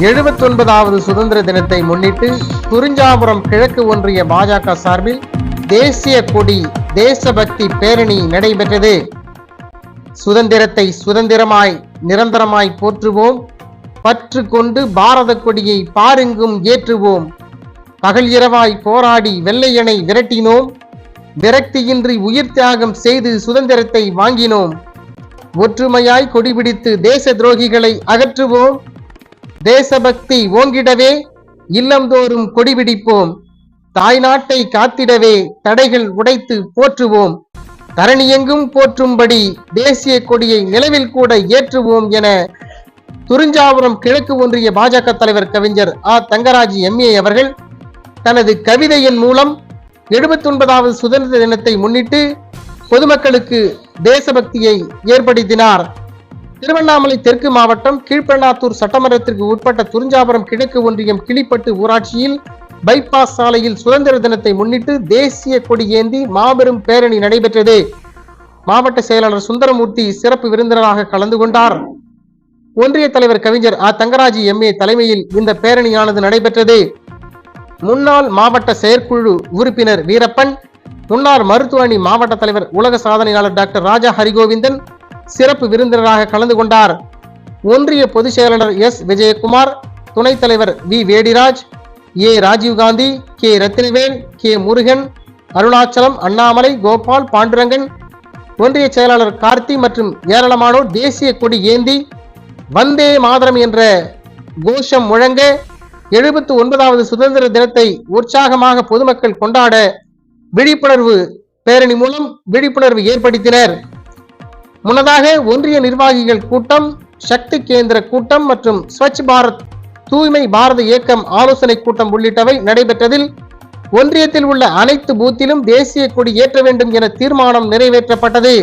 எழுபத்தொன்பதாவது சுதந்திர தினத்தை முன்னிட்டு குறிஞ்சாபுரம் கிழக்கு ஒன்றிய பாஜக சார்பில் தேசிய கொடி தேசபக்தி பேரணி நடைபெற்றது. சுதந்திரத்தை சுதந்திரமாய் நிரந்தரமாய் போற்றுவோம். பற்று கொண்டு பாரத கொடியை பாருங்கும் ஏற்றுவோம். பகல் இரவாய் போராடி வெள்ளையனை விரட்டினோம். விரக்தியின்றி உயிர் தியாகம் செய்து சுதந்திரத்தை வாங்கினோம். ஒற்றுமையாய் கொடிபிடித்து தேச துரோகிகளை அகற்றுவோம். தேசபக்தி ஓங்கிடவே இல்லந்தோறும் கொடிபிடிப்போம். தாய்நாட்டை காத்திடவே தடைகள் உடைத்து போற்றுவோம். தரணியெங்கும் போற்றும்படி தேசிய கொடியை நிலவில் கூட ஏற்றுவோம் என துறிஞ்சாவரம் கிழக்கு ஒன்றிய பாஜக தலைவர் கவிஞர் ஆ. தங்கராஜ் எம்ஏ அவர்கள் தனது கவிதையின் மூலம் எழுபத்தி ஒன்பதாவது சுதந்திர தினத்தை முன்னிட்டு பொதுமக்களுக்கு தேசபக்தியை ஏற்படுத்தினார். திருவண்ணாமலை தெற்கு மாவட்டம் கீழ்பெண்ணாத்தூர் சட்டமன்றத்திற்கு உட்பட்ட துறிஞ்சாபுரம் கிழக்கு ஒன்றியம் கிளிப்பட்டு ஊராட்சியில் பைபாஸ் சாலையில் சுதந்திர தினத்தை முன்னிட்டு தேசிய கொடி ஏந்தி மாபெரும் பேரணி நடைபெற்றது. மாவட்ட செயலாளர் சுந்தரமூர்த்தி சிறப்பு விருந்தினராக கலந்து கொண்டார். ஒன்றிய தலைவர் கவிஞர் ஆ தங்கராஜி எம்ஏ தலைமையில் இந்த பேரணியானது நடைபெற்றது. முன்னாள் மாவட்ட செயற்குழு உறுப்பினர் வீரப்பன் முன்னாள் மருத்துவ அணி மாவட்ட தலைவர் உலக சாதனையாளர் டாக்டர் ராஜா ஹரிகோவிந்தன் சிறப்பு விருந்தினராக கலந்து கொண்டார். ஒன்றிய பொதுச் செயலாளர் எஸ். விஜயகுமார் துணைத் தலைவர் V. Vediraj A. Rajiv Gandhi K. Rathinavel K. Murugan Arunachalam Annamalai Gopal Pandurangan ஒன்றிய செயலாளர் கார்த்தி மற்றும் ஏராளமானோர் தேசிய கொடி ஏந்தி வந்தே மாதரம் என்ற கோஷம் முழங்க எழுபத்து ஒன்பதாவது சுதந்திர தினத்தை உற்சாகமாக பொதுமக்கள் கொண்டாட விழிப்புணர்வு பேரணி மூலம் விழிப்புணர்வு ஏற்படுத்தினர். முன்னதாக ஒன்றிய நிர்வாகிகள் கூட்டம் சக்தி கேந்திர கூட்டம் மற்றும் ஸ்வச் பாரத் தூய்மை பாரத இயக்கம் ஆலோசனை கூட்டம் உள்ளிட்டவை நடைபெற்றதில் ஒன்றியத்தில் உள்ள அனைத்து பூத்திலும் தேசிய கொடி ஏற்ற வேண்டும் என தீர்மானம் நிறைவேற்றப்பட்டது.